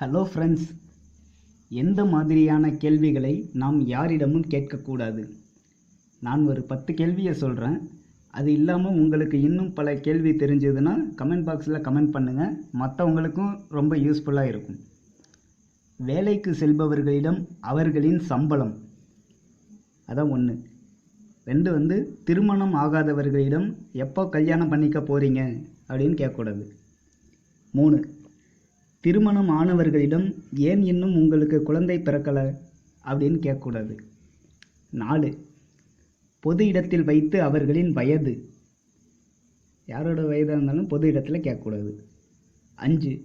Hello friends எந்த மாதிரியான கேள்விகளை நாம் யாரிடமும் கேட்கக்கூடாது? நான் ஒரு பத்து கேள்வியை சொல்கிறேன் அது இல்லாமல் உங்களுக்கு இன்னும் பல கேள்வி தெரிஞ்சதுன்னா கமெண்ட் பாக்ஸில் கமெண்ட் பண்ணுங்கள் மற்றவங்களுக்கும் ரொம்ப யூஸ்ஃபுல்லாக இருக்கும். வேலைக்கு செல்பவர்களிடம் அவர்களின் சம்பளம். அதான் ஒன்று ரெண்டு வந்து திருமணம் ஆகாதவர்களிடம் எப்போ கல்யாணம் பண்ணிக்க போகிறீங்க அப்படின்னு கேட்கக்கூடாது. மூணு திருமணம் ஆனவர்களிடம் ஏன் இன்னும் உங்களுக்கு குழந்தை பிறக்கலை? அப்படின்னு கேட்கக்கூடாது. நாலு பொது இடத்தில் வைத்து அவர்களின் வயது. யாரோட வயதாக இருந்தாலும் பொது இடத்துல கேட்கக்கூடாது. அஞ்சு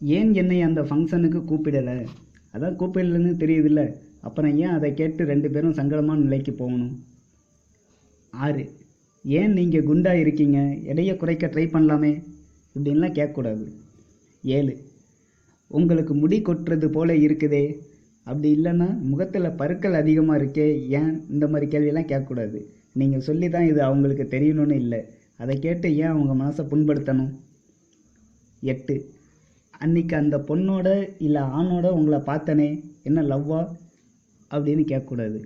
ஏன் என்னை அந்த ஃபங்க்ஷனுக்கு கூப்பிடலை? அதான் கூப்பிடலன்னு தெரியுதுல்ல. அப்புறம் ஏன் அதை கேட்டு ரெண்டு பேரும் சங்கடமான நிலைக்கு போகணும்? ஆறு ஏன் நீங்கள் குண்டாக இருக்கீங்க? எடையை குறைக்க ட்ரை பண்ணலாமே? இப்படின்லாம் கேட்கக்கூடாது. ஏழு. உங்களுக்கு முடி கொட்டுறது போல இருக்குதே. அப்படி இல்லைன்னா முகத்தில் பருக்கள் அதிகமாக இருக்கே. ஏன் இந்த மாதிரி கேள்வியெல்லாம் கேட்கக்கூடாது. நீங்கள் சொல்லி தான் இது அவங்களுக்கு தெரியணும்னு இல்லை. அதை கேட்டு ஏன் அவங்க மனசை புண்படுத்தணும்? எட்டு. அன்னைக்கு அந்த பொண்ணோட இல்லை ஆணோட உங்களை பார்த்தனே? என்ன லவ்வா? அப்படின்னு கேட்கக்கூடாது.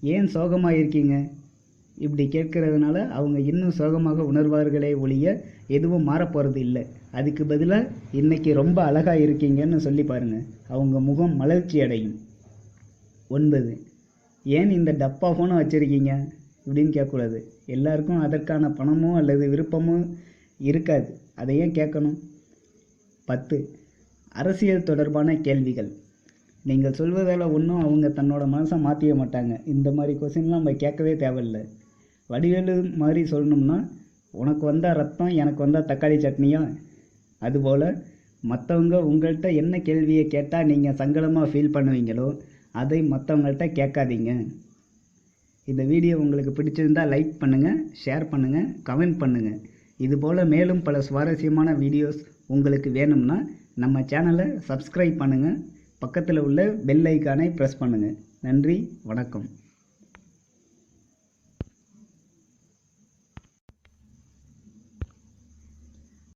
ஏன் சோகமாக இருக்கீங்க இப்படி கேட்கறதுனால அவங்க இன்னும் சோகமாக உணர்வார்களே ஒழிய எதுவும் மாறப்போகிறது இல்லை. அதுக்கு பதிலாக இன்னைக்கு ரொம்ப அழகாக இருக்கீங்கன்னு சொல்லி பாருங்கள் அவங்க முகம் மலர்ச்சி அடையும். ஒன்பது. ஏன் இந்த டப்பா ஃபோனை வச்சுருக்கீங்க? இப்படின்னு கேட்கக்கூடாது. எல்லாருக்கும் அதற்கான பணமோ அல்லது விருப்பமோ இருக்காது. அதை ஏன் கேட்கணும். பத்து. அரசியல் தொடர்பான கேள்விகள். நீங்கள் சொல்வதால் ஒன்றும் அவங்க தன்னோட மனசை மாற்றிக்க மாட்டாங்க. இந்த மாதிரி கொஸ்டின்லாம் நம்ம கேட்கவே தேவையில்லை. வடிவேலு மாதிரி சொல்லணும்னா உனக்கு வந்தால் ரத்தம் எனக்கு வந்தால் தக்காளி சட்னியும் அதுபோல் மற்றவங்க உங்கள்கிட்ட என்ன கேள்வியை கேட்டால் நீங்கள் சங்கடமாக ஃபீல் பண்ணுவீங்களோ அதை மற்றவங்கள்ட்ட கேட்காதீங்க. இந்த வீடியோ உங்களுக்கு பிடிச்சிருந்தா லைக் பண்ணுங்கள் ஷேர் பண்ணுங்கள் கமெண்ட் பண்ணுங்கள் இதுபோல் மேலும் பல சுவாரஸ்யமான வீடியோஸ் உங்களுக்கு வேணும்னா நம்ம சேனலை சப்ஸ்கிரைப் பண்ணுங்கள் பக்கத்தில் உள்ள பெல் ஐக்கானை ப்ரெஸ் பண்ணுங்கள் நன்றி வணக்கம்.